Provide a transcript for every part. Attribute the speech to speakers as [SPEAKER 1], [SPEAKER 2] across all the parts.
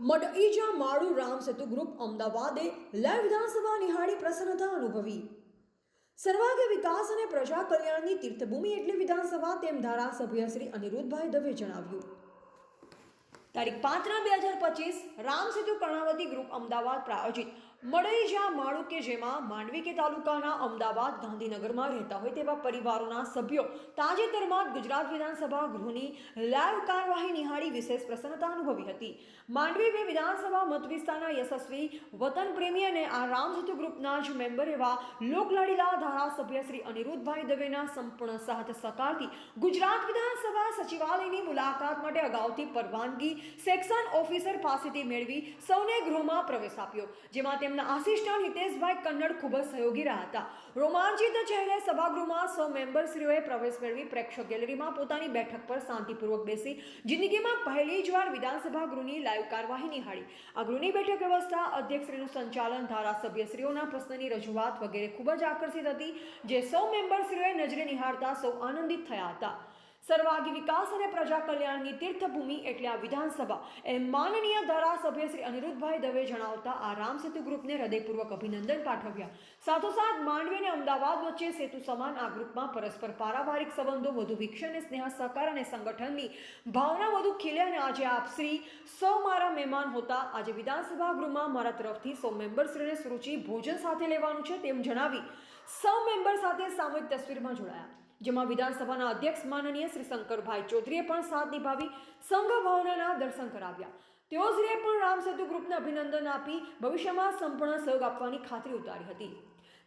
[SPEAKER 1] મડઈજા માળુ રામ સેતુ ગ્રુપ અમદાવાદે લાઈવ વિધાનસભા નિહાળી પ્રસન્નતા અનુભવી. સર્વાગ્ય વિકાસ અને પ્રજા કલ્યાણની તીર્થભૂમિ એટલે વિધાનસભા તેમ ધારાસભ્ય શ્રી અનિરુદ્ધભાઈ દવે જણાવ્યું. તારીખ પાંચના બે હજાર પચીસ રામ સેતુ કર્ણાવતી ગ્રુપ અમદાવાદ પ્રાયોજિત મડઈજા માળુ કે જેમાં માંડવી કે તાલુકાના અમદાવાદ ગાંધીનગરમાં રહેતા હોય તેવા પરિવારોના સભ્યો તાજેતરમાં ગુજરાત વિધાનસભા ગૃહની લાઈવ કાર્યવાહી નિહાળી વિશેષ પ્રસન્નતા અનુભવી હતી. માંડવી બે વિધાનસભા મત વિસ્તારના યશસ્વી વતન પ્રેમી અને આ રામ ગ્રુપના જ મેમ્બર એવા લોકલાડીલા ધારાસભ્ય શ્રી અનિરુદ્ધભાઈ દવેના સંપૂર્ણ સાથ સહકારથી ગુજરાત વિધાનસભા સચિવાલયની મુલાકાત માટે અગાઉથી પરવાનગી સેક્શન ઓફિસર પાસેથી મેળવી સૌને ગૃહમાં પ્રવેશ આપ્યો, જેમાં તેમના આસિસ્ટન્ટ હિતેશભાઈ કન્નડ ખૂબ જ સહયોગી રહ્યા હતા. રોમાંચિત ચહેરે સભાગૃહમાં સૌ મેમ્બરશ્રીઓએ પ્રવેશ મેળવી પ્રેક્ષક ગેલેરીમાં પોતાની બેઠક પર શાંતિપૂર્વક બેસી જિંદગીમાં પહેલી જ વાર વિધાનસભા ગૃહની લાઈવ કાર્યવાહી નિહાળી. આ ગૃહની બેઠક વ્યવસ્થા અધ્યક્ષશ્રીનું સંચાલન, ધારાસભ્યશ્રીઓના પ્રશ્નની રજૂઆત વગેરે ખૂબ જ આકર્ષિત હતી, જે સૌ મેમ્બરશ્રીઓએ નજરે નિહાળતા સૌ આનંદિત થયા હતા. સર્વાગી વિકાસ અને પ્રજા કલ્યાણની તીર્થભૂમિ એટલે આ વિધાનસભા. એમ માનનીય ધારાસભ્ય શ્રી અનિરુદ્ધભાઈ દવે જણાવતા આ રામ સેતુ ગ્રુપને હૃદયપૂર્વક અભિનંદન પાઠવ્યા. સાથોસાથ માંડવી અને અમદાવાદ વચ્ચે સેતુ સમાન આ ગ્રુપમાં પરસ્પર પારિવારિક સંબંધો વધુ વિકસે અને સ્નેહ, સહકાર અને સંગઠનની ભાવના વધુ ખીલે અને આજે આપ શ્રી સૌ મારા મહેમાન હોતા આજે વિધાનસભા ગૃહમાં મારા તરફથી સૌ મેમ્બરશ્રીને સુરુચિ ભોજન સાથે લેવાનું છે તેમ જણાવી સૌ મેમ્બર સાથે સામૂહિક તસવીરમાં જોડાયા. જેમાં વિધાનસભાના અધ્યક્ષ માનનીય શ્રી શંકરભાઈ ચૌધરીએ પણ સાથ નિભાવી સંઘ ભાવનાના દર્શન કરાવ્યા. તેઓશ્રીએ પણ રામસેતુ ગ્રુપને અભિનંદન આપી ભવિષ્યમાં સંપૂર્ણ સહયોગ આપવાની ખાતરી ઉતારી હતી.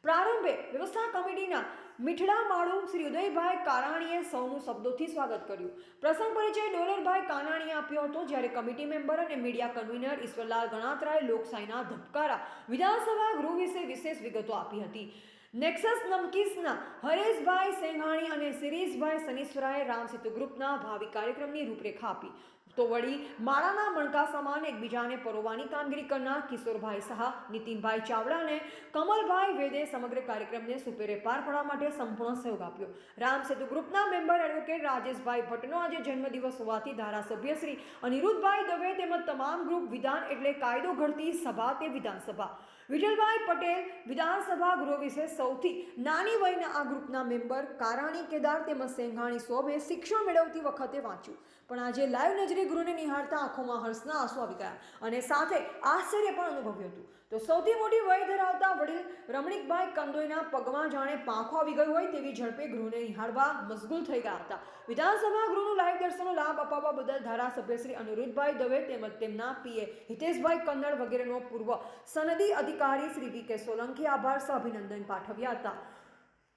[SPEAKER 1] પ્રારંભે વ્યવસ્થા કમિટીના મીઠડા માળુ શ્રી ઉદયભાઈ કારાણીએ સૌનું શબ્દોથી સ્વાગત કર્યું. પ્રસંગ પરિચય ડોલરભાઈ કાનાણીએ આપ્યો હતો જ્યારે કમિટી મેમ્બર અને મીડિયા કન્વીનર ઈશ્વરલાલ ગણાત્રાએ લોકશાહીના ધબકારા વિધાનસભા ગૃહ વિશે વિશેષ વિગતો આપી હતી. નેક્સસ નમકીસના હરેશભાઈ સેંઘાણી અને શિરીષભાઈ સનીશ્વરાએ રામ સેતુ ગ્રુપના ભાવિ કાર્યક્રમની રૂપરેખા આપી. તો વળી માળાના મણકા સમાન એકબીજાને પરોવાની કામગીરી કરનાર કિશોરભાઈ સહા, નીતિનભાઈ ચાવડા અને કમલભાઈ વેદે સમગ્ર કાર્યક્રમને સુપેરે પાર પાડવા માટે સંપૂર્ણ સહયોગ આપ્યો. રામ સેતુ ગ્રુપના મેમ્બર એડવોકેટ રાજેશભાઈ ભટ્ટનો આજે જન્મદિવસ હોવાથી ધારાસભ્ય શ્રી અનિરુદ્ધભાઈ દવે તેમજ તમામ ગ્રુપ વિધાન એટલે કાયદો ઘડતી સભા તે વિધાનસભા. વિજલભાઈ પટેલ વિધાનસભા ગૃહ વિશે સૌથી નાની વયના આ ગ્રુપના મેમ્બર, કારાણી કેદાર તેમજ સેંઘાણી સોબે શિક્ષણ મેળવતી વખતે વાંચ્યું. પણ આજે લાઈવ નજરે ગૃહને નિહાળતા આંખોમાં હર્ષના આંસુ આવી ગયા અને સાથે આશ્ચર્ય પણ અનુભવ્યું હતું. તો સૌથી મોટી વય ધરાવતા વડીલ રમણીકભાઈ કંદોઈના પગમાં જાણે પાંખો આવી ગયું હોય તેવી ઝડપે ગૃહને નિહાળવા મશગુલ થઈ ગયા હતા. વિધાનસભા ગૃહનું લાઈવ દર્શનનો લાભ અપાવવા બદલ ધારાસભ્ય શ્રી અનિરુદ્ધભાઈ દવે તેમજ તેમના પીએ હિતેશભાઈ કન્નડ વગેરેનો પૂર્વ સનદી અધિકારી શ્રી વી કે સોલંકી આભાર સહ અભિનંદન પાઠવ્યા હતા.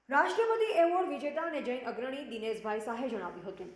[SPEAKER 1] રાષ્ટ્રપતિ એવોર્ડ વિજેતા અને જૈન અગ્રણી દિનેશભાઈ શાહે જણાવ્યું હતું.